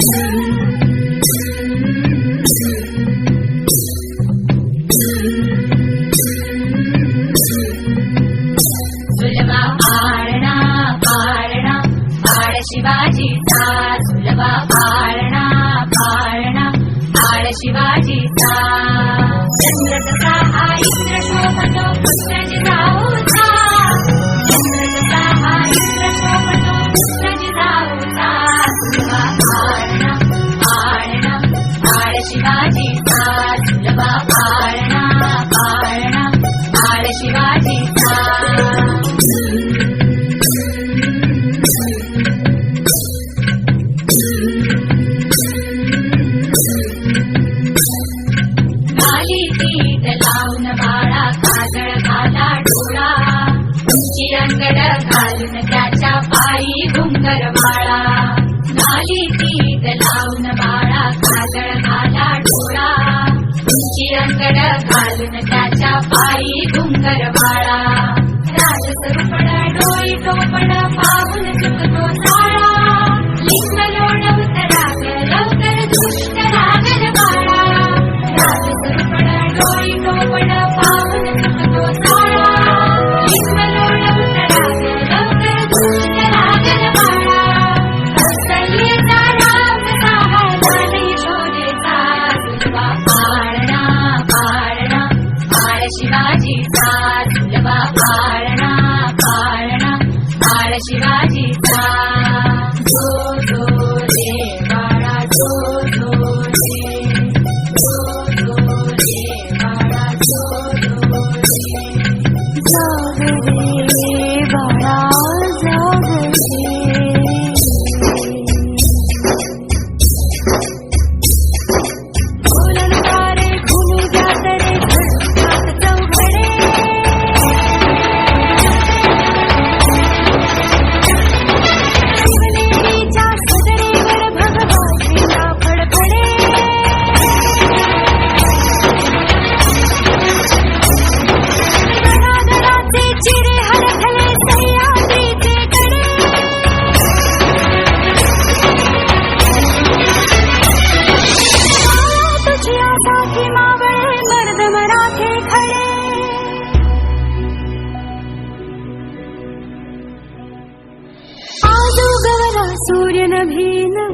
Yeah. Shivaji शिवाजीचा पाळणा पाळणा बाळ शिवाजीचा गाली पीठ लावून बाळा काजळ घाला डोळा. उंची अंगड घालून त्याच्या पायी घुंगर बाळा गाली पीठ लावून बाळा काजळ घाला डोळा तुमची अंगड घालून त्याच्या पायी घुंगर बाळा राजसरुपण डोळी टोपण पाहून चुकतो बाळ शिवाजीचा सुलभा पाळणा पाळणा बाळ शिवाजीचा जो जो रे बाळा जो जो रे जो जो रे बाळा जो सूर्यनगी न